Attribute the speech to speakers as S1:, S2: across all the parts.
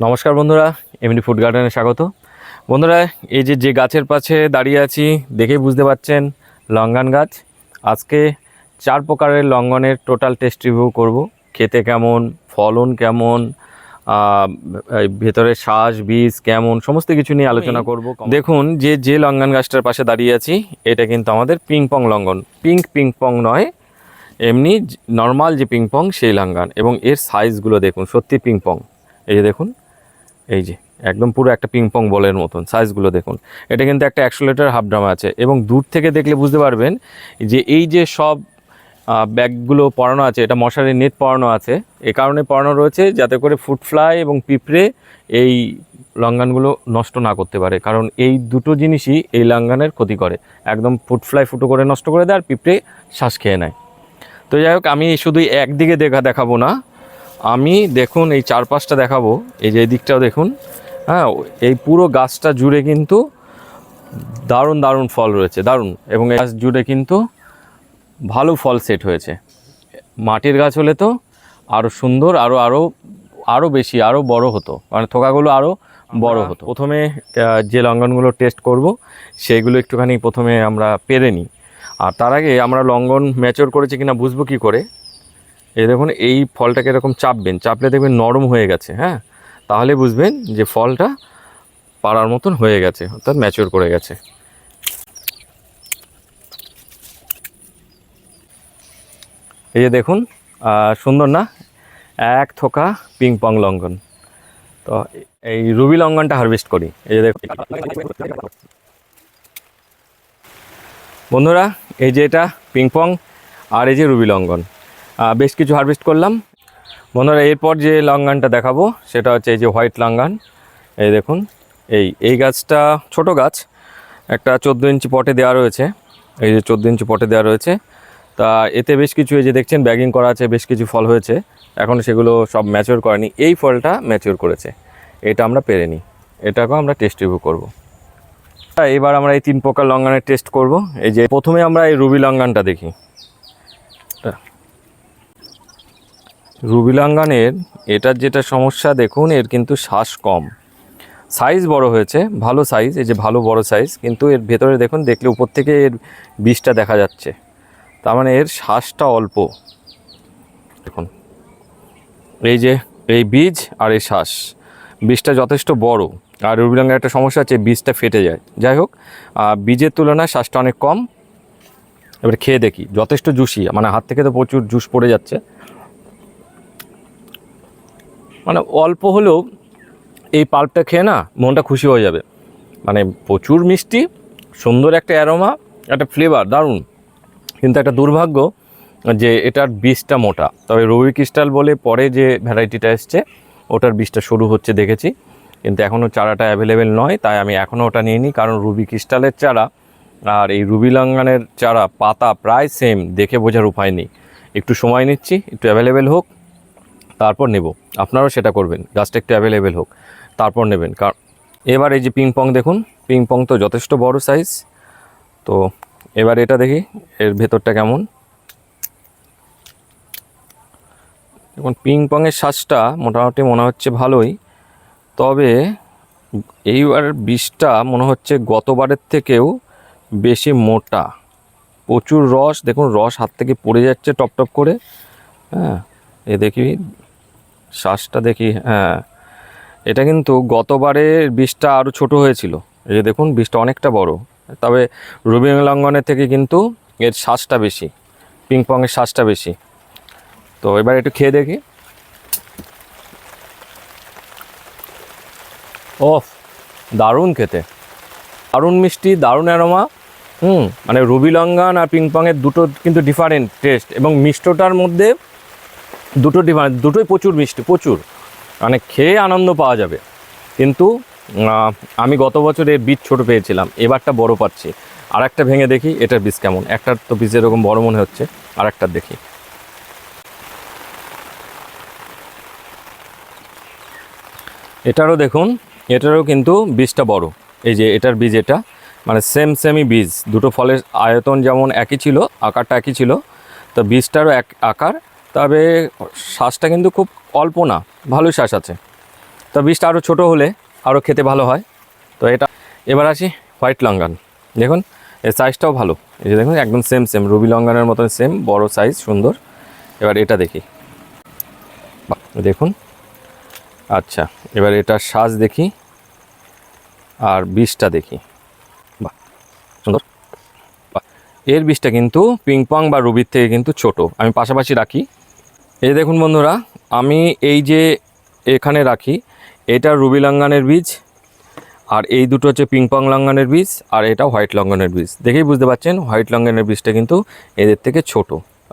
S1: নমস্কার বন্ধুরা এমনি ফুড গার্ডেনে স্বাগত। বন্ধুরা এই যে যে গাছের পাশে দাঁড়িয়ে আছি দেখেই বুঝতে পারছেন লঙ্গান গাছ। আজকে চার প্রকারের লঙ্গনের টোটাল টেস্ট রিভিউ করব। খেতে কেমন ফলন কেমন ভেতরে শ্বাস বীজ কেমন সমস্ত কিছু নিয়ে আলোচনা করব। দেখুন যে যে লঙ্গন গাছটার পাশে দাঁড়িয়ে আছি এটা কিন্তু আমাদের ping pong longan. Pink ping pong নয় এমনি নর্মাল যে পিং পং সেই লাঙ্গান। এবং এর সাইজগুলো দেখুন সত্যি পিং পং এই যে দেখুন এই যে, একদম পুরো একটা পিং পং বলের মতন সাইজগুলো দেখুন। এটা কিন্তু একটা একশো লিটার হাফ ড্রাম আছে এবং দূর থেকে দেখলে বুঝতে পারবেন যে এই যে সব ব্যাগগুলো পরানো আছে, এটা মশারির নেট পরানো আছে, এ কারণে পরানো রয়েছে যাতে করে ফুড ফ্লাই এবং পিঁপড়ে এই লঙ্গানগুলো নষ্ট না করতে পারে। কারণ এই দুটো জিনিসই এই লাঙ্গানের ক্ষতি করে। একদম ফুড ফ্লাই ফুটো করে নষ্ট করে দেয় আর পিঁপড়ে শ্বাস খেয়ে নেয়। তো যাই হোক, আমি শুধু একদিকে দেখা, দেখাবো না। আমি দেখুন এই চারপাশটা দেখাবো এই যে এই দিকটাও দেখুন হ্যাঁ এই পুরো গাছটা জুড়ে কিন্তু দারুণ দারুণ ফল রয়েছে দারুণ এবং এই গাছ জুড়ে কিন্তু ভালো ফল সেট হয়েছে। মাটির গাছ হলে তো আরও সুন্দর আরও আরও আরও বেশি আরও বড় হতো মানে থোকাগুলো আরও বড় হতো। প্রথমে যে লঙ্ঘনগুলো টেস্ট করব সেইগুলো একটুখানি প্রথমে আমরা পেরে নিই। আর তার আগে আমরা লঙ্ঘন ম্যাচিওর করেছি কিনা বুঝব কি করে? এই দেখুন, এই ফলটাকে এরকম চাপবেন, চাপলে দেখবেন নরম হয়ে গেছে হ্যাঁ? তাহলে বুঝবেন যে ফলটা পাড়ার মতন হয়ে গেছে, অর্থাৎ ম্যাচিওর করে গেছে। এই যে দেখুন সুন্দর না? এক থোকা পিং পং লঙ্ঘন। তো এই রুবি লঙ্ঘনটা হারভেস্ট করি। এই যে দেখুন। বন্ধুরা, এই যে এটা পিং পং আর এই যে রুবি লঙ্ঘন। বেশ কিছু হারভেস্ট করলাম। বন্ধুরা, এরপর যে লঙ্গানটা দেখাবো, সেটা হচ্ছে এই যে হোয়াইট লঙ্গান। এই দেখুন, এই এই গাছটা ছোট গাছ, একটা চোদ্দ ইঞ্চি পটে দেওয়া রয়েছে। এই যে চোদ্দ ইঞ্চি পটে দেওয়া রয়েছে। তা এতে বেশ কিছু এই যে দেখছেন ব্যাগিং করা আছে, বেশ কিছু ফল হয়েছে। এখন সেগুলো সব ম্যাচিওর করেনি। এই ফলটা ম্যাচিওর করেছে। এটা আমরা পেরে নিই। এটাকেও আমরা টেস্ট রিভিউ করব। এবার আমরা এই তিন প্রকার লঙ্গানের টেস্ট করব। এই যে প্রথমে আমরা এই রুবি লঙ্গানটা দেখি। রুবি লঙ্গানের এটার যেটা সমস্যা দেখুন, এর কিন্তু শ্বাস কম। সাইজ বড় হয়েছে, ভালো সাইজ, এই যে ভালো বড় সাইজ, কিন্তু এর ভেতরে দেখুন, দেখলে উপর থেকে এর বিষটা দেখা যাচ্ছে। তার মানে এর শ্বাসটা অল্প। দেখুন। এই যে, এই বীজ আর এই শ্বাস বীজটা যথেষ্ট বড়। আর রুবি লঙ্কার একটা সমস্যা আছে বীজটা ফেটে যায়। যাই হোক বীজের তুলনায় শ্বাসটা অনেক কম। এবার খেয়ে দেখি, যথেষ্ট জুসি মানে হাত থেকে তো প্রচুর জুস পড়ে যাচ্ছে। মানে অল্প হলেও এই পাল্পটা খেয়ে না মনটা খুশি হয়ে যাবে। মানে প্রচুর মিষ্টি, সুন্দর একটা অ্যারোমা একটা ফ্লেভার দারুণ। কিন্তু একটা দুর্ভাগ্য যে এটার বীজটা মোটা। তবে রবি ক্রিস্টাল বলে পরে যে ভ্যারাইটিটা এসছে, ওটার বীজটা শুরু হচ্ছে দেখেছি। কিন্তু এখনও চারাটা অ্যাভেলেবেল নয়, তাই আমি এখনও ওটা নিইনি। কারণ রুবি ক্রিস্টালের চারা আর এই রুবি লাঙ্গানের চারা পাতা প্রায় সেম দেখে বোঝার উপায় নেই। একটু সময় নিচ্ছি, একটু অ্যাভেলেবেল হোক। তারপর নেব। আপনারাও সেটা করবেন গাছটা একটু অ্যাভেলেবেল হোক, তারপর নেবেন। কারণ এবার এই যে পিং পং দেখুন পিং পং তো যথেষ্ট বড় সাইজ তো এবার এটা দেখি, এর ভেতরটা কেমন? এখন পিং পংয়ের শ্বাসটা মোটামুটি মনে হচ্ছে ভালোই, তবে এইবার বিষটা মনে হচ্ছে গতবারের থেকেও বেশি মোটা। প্রচুর রস, দেখুন রস হাত থেকে পড়ে যাচ্ছে টপ টপ করে হ্যাঁ এ দেখি শ্বাসটা দেখি হ্যাঁ। এটা কিন্তু গতবারের বীজটা আরও ছোট হয়েছিল। এই যে দেখুন বীজটা অনেকটা বড়। তবে রবি লঙ্ঘনের থেকে কিন্তু এর শ্বাসটা বেশি পিং পংয়ের শ্বাসটা বেশি। তো এবার একটু খেয়ে দেখি। ও দারুণ খেতে। দারুণ মিষ্টি, দারুণ অ্যারোমা হুম মানে রুবি লঙ্গান আর পিং পংয়ের দুটো কিন্তু ডিফারেন্ট টেস্ট এবং মিষ্টটার মধ্যে দুটো ডিফারেন্ট দুটোই প্রচুর মিষ্টি, প্রচুর। মানে খেয়ে আনন্দ পাওয়া যাবে। কিন্তু আমি গত বছর এর বীজ ছোট পেয়েছিলাম, এবারটা বড় পাচ্ছি। আর একটা ভেঙে দেখি, এটার বীজ কেমন? একটার তো বীজ এরকম বড় মনে হচ্ছে আর একটার দেখি। এটারও দেখুন, এটারও কিন্তু বীজটা বড়। এই যে এটার বীজ এটা মানে সেম সেমই বীজ। দুটো ফলের আয়তন যেমন একই ছিল, আকারটা একই ছিল, তো বীজটারও এক আকার তবে শ্বাসটা কিন্তু খুব অল্প না, ভালোই শ্বাস আছে। তো বীজটা আরও ছোটো হলে আরও খেতে ভালো হয়। তো এটা, এবার আসি হোয়াইট লঙ্গান। দেখুন, এর সাইজটাও ভালো। এই যে দেখুন, একদম সেম সেম রুবি লঙ্গানের মতন সেম বড় সাইজ সুন্দর। এবার এটা দেখি। দেখুন। আচ্ছা এবার এটার সাজ দেখি আর বিষটা দেখি। বাহ, সুন্দর। এর বিষটা কিন্তু পিংপং বা রুবির থেকে কিন্তু ছোট। আমি পাশাপাশি রাখি। এই দেখুন বন্ধুরা, আমি এই যে এখানে রাখি, এটা রুবি লঙ্গানের বীজ, আর এই দুটো হচ্ছে পিংপং লঙ্গানের বীজ, আর এটা হোয়াইট লঙ্গানের বীজ। দেখেই বুঝতে পারছেন হোয়াইট লঙ্গানের বীজটা কিন্তু এদের থেকে ছোট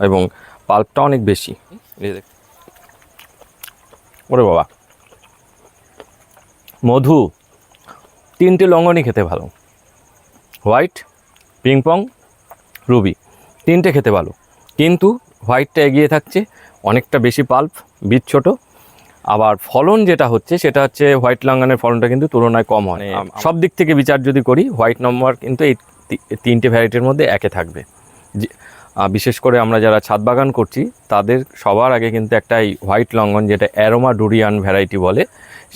S1: এবং পাল্পটা অনেক বেশি। ওরে বাবা। মধু, তিনটে লঙ্গনই খেতে ভালো। হোয়াইট পিংপং রুবি, তিনটে খেতে ভালো। কিন্তু হোয়াইটটা এগিয়ে থাকছে অনেকটা বেশি পাল্প বীজ ছোট। আবার ফলন যেটা হচ্ছে সেটা হচ্ছে হোয়াইট লাঙ্গানের ফলনটা কিন্তু তুলনায় কম হয়। সব দিক থেকে বিচার যদি করি হোয়াইট নম্বর কিন্তু এই তিনটে ভ্যারাইটির মধ্যে একে থাকবে। বিশেষ করে আমরা যারা ছাদ বাগান করছি তাদের সবার আগে কিন্তু একটা এই হোয়াইট লঙ্ঘন যেটা অ্যারোমা ডুরিয়ান ভ্যারাইটি বলে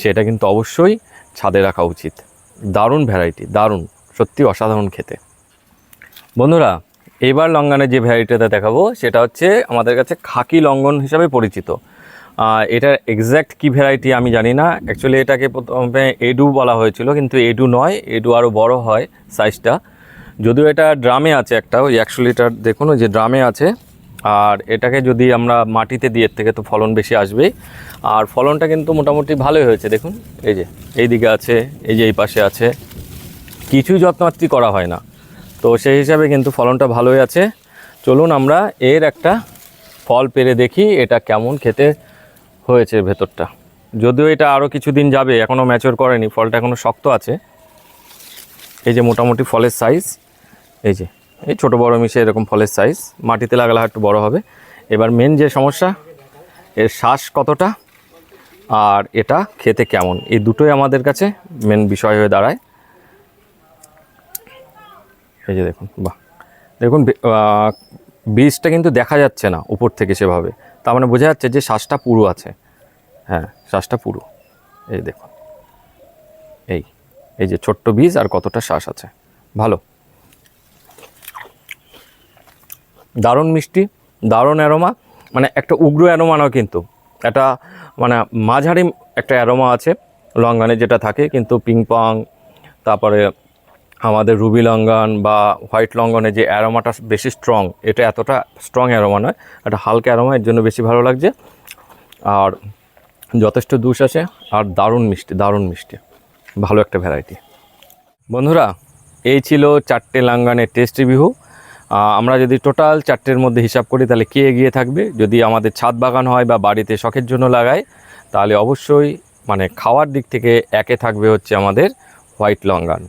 S1: সেটা কিন্তু অবশ্যই ছাদে রাখা উচিত। দারুণ ভ্যারাইটি দারুণ সত্যি অসাধারণ খেতে। বন্ধুরা এবার লঙ্গনের যে ভ্যারাইটিটা দেখাবো, সেটা হচ্ছে আমাদের কাছে খাকি লঙ্ঘন হিসাবে পরিচিত। এটার এক্স্যাক্ট কি ভ্যারাইটি আমি জানি না। অ্যাকচুয়ালি এটাকে প্রথমে এডু বলা হয়েছিল, কিন্তু এডু নয়, এডু আরও বড় হয় সাইজটা যদিও এটা ড্রামে আছে একটা, ওই একশো লিটার দেখুন, ওই যে ড্রামে আছে। আর এটাকে যদি আমরা মাটিতে দিয়ে থেকে তো ফলন বেশি আসবেই আর ফলনটা কিন্তু মোটামুটি ভালোই হয়েছে, দেখুন, এই যে এই দিকে আছে, এই যে এই পাশে আছে। কিছুই যত্নমাত্রি করা হয় না। তো সেই হিসাবে কিন্তু ফলনটা ভালোই আছে। চলুন আমরা এর একটা ফল পেরে দেখি, এটা কেমন খেতে হয়েছে ভেতরটা। যদিও এটা আরও কিছুদিন যাবে এখনও ম্যাচিওর করেনি, ফলটা এখনও শক্ত আছে। এই যে মোটামুটি ফলের সাইজ এই যে, এই ছোটো বড় মিশে এরকম ফলের সাইজ মাটিতে লাগালে একটু বড় হবে। এবার মেন যে সমস্যা, এর শ্বাস কতটা, আর এটা খেতে কেমন, এই দুটোই আমাদের কাছে মেন বিষয় হয়ে দাঁড়ায়। এই যে দেখুন, বাহ। দেখুন বীজটা কিন্তু দেখা যাচ্ছে না উপর থেকে সেভাবে। তার মানে বোঝা যাচ্ছে যে শ্বাসটা পুরো আছে। হ্যাঁ শ্বাসটা পুরো। এই দেখুন, এই এই যে ছোট্ট বীজ আর কতটা শ্বাস আছে। ভালো। দারুণ মিষ্টি, দারুণ অ্যারোমা মানে একটা উগ্র অ্যারোমা নয় কিন্তু। একটা মানে মাঝারি একটা অ্যারোমা আছে লঙ্গানে যেটা থাকে, কিন্তু পিংপং, তারপরে আমাদের রুবি লঙ্গন বা হোয়াইট লঙ্গনে যে অ্যারোমাটা বেশি স্ট্রং এটা এতটা স্ট্রং অ্যারোমা নয় একটা হালকা অ্যারোমা, এর জন্য বেশি ভালো লাগছে। আর যথেষ্ট দুষ আছে আর দারুণ মিষ্টি দারুণ মিষ্টি, ভালো একটা ভ্যারাইটি বন্ধুরা, এই ছিল চারটে লাঙ্গানের টেস্ট রিভিউ আমরা যদি টোটাল চারটের মধ্যে হিসাব করি, তাহলে কে এগিয়ে থাকবে? যদি আমাদের ছাদ বাগান হয় বা বাড়িতে শখের জন্য লাগাই তাহলে অবশ্যই মানে খাওয়ার দিক থেকে একে থাকবে হচ্ছে আমাদের হোয়াইট লঙ্গান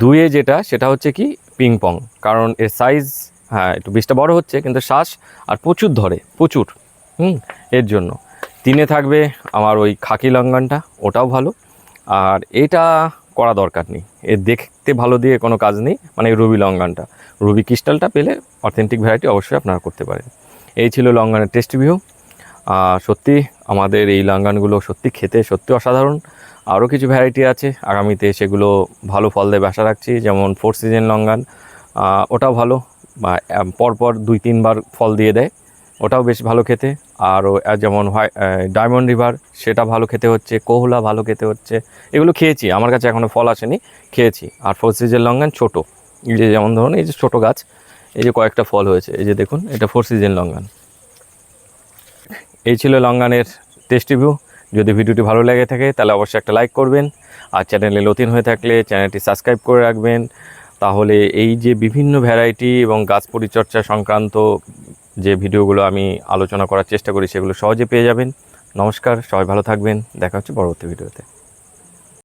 S1: দুয়ে যেটা, সেটা হচ্ছে কি পিংপং কারণ এর সাইজ হ্যাঁ একটু বীজটা বড় হচ্ছে, কিন্তু শ্বাস আর প্রচুর ধরে, প্রচুর, হুম, এর জন্য। তিনে থাকবে আমার ওই খাকি লঙ্গানটা, ওটাও ভালো। আর এটা করা দরকার নেই। এ দেখতে ভালো দিয়ে কোনো কাজ নেই মানে রুবি লঙ্গানটা। রুবি ক্রিস্টালটা পেলে অথেন্টিক ভ্যারাইটি অবশ্যই আপনারা করতে পারেন। এই ছিল লঙ্গানের টেস্ট ভিউ সত্যি আমাদের এই লঙ্গানগুলো সত্যি খেতে সত্যি অসাধারণ। আরও কিছু ভ্যারাইটি আছে। আগামীতে সেগুলো ভালো ফল দেবে আশা রাখছি, যেমন ফোর সিজন লঙ্গান ওটাও ভালো পরপর দুই, তিনবার ফল দিয়ে দেয়, ওটাও বেশ ভালো খেতে। আরও যেমন ডায়মন্ড রিভার সেটা ভালো খেতে হচ্ছে কোহলা ভালো খেতে হচ্ছে, এগুলো খেয়েছি, আমার কাছে এখনও ফল আসেনি, খেয়েছি। আর ফোর সিজন লঙ্গান ছোটো, এই যে যেমন ধরুন, এই যে ছোটো গাছ, এই যে কয়েকটা ফল হয়েছে, এই যে দেখুন, এটা ফোর সিজন লঙ্গান এই ছিল লঙ্গানের টেস্ট রিভিউ যদি ভিডিওটি ভালো লেগে থাকে, তাহলে অবশ্যই একটা লাইক করবেন। আর চ্যানেলে নতুন হয়ে থাকলে চ্যানেলটি সাবস্ক্রাইব করে রাখবেন। তাহলে এই যে বিভিন্ন ভ্যারাইটি এবং গাছ পরিচর্যা সংক্রান্ত যে ভিডিওগুলো আমি আলোচনা করার চেষ্টা করি, সেগুলো সহজে পেয়ে যাবেন। নমস্কার, সবাই ভালো থাকবেন। দেখা হচ্ছে পরবর্তী ভিডিওতে।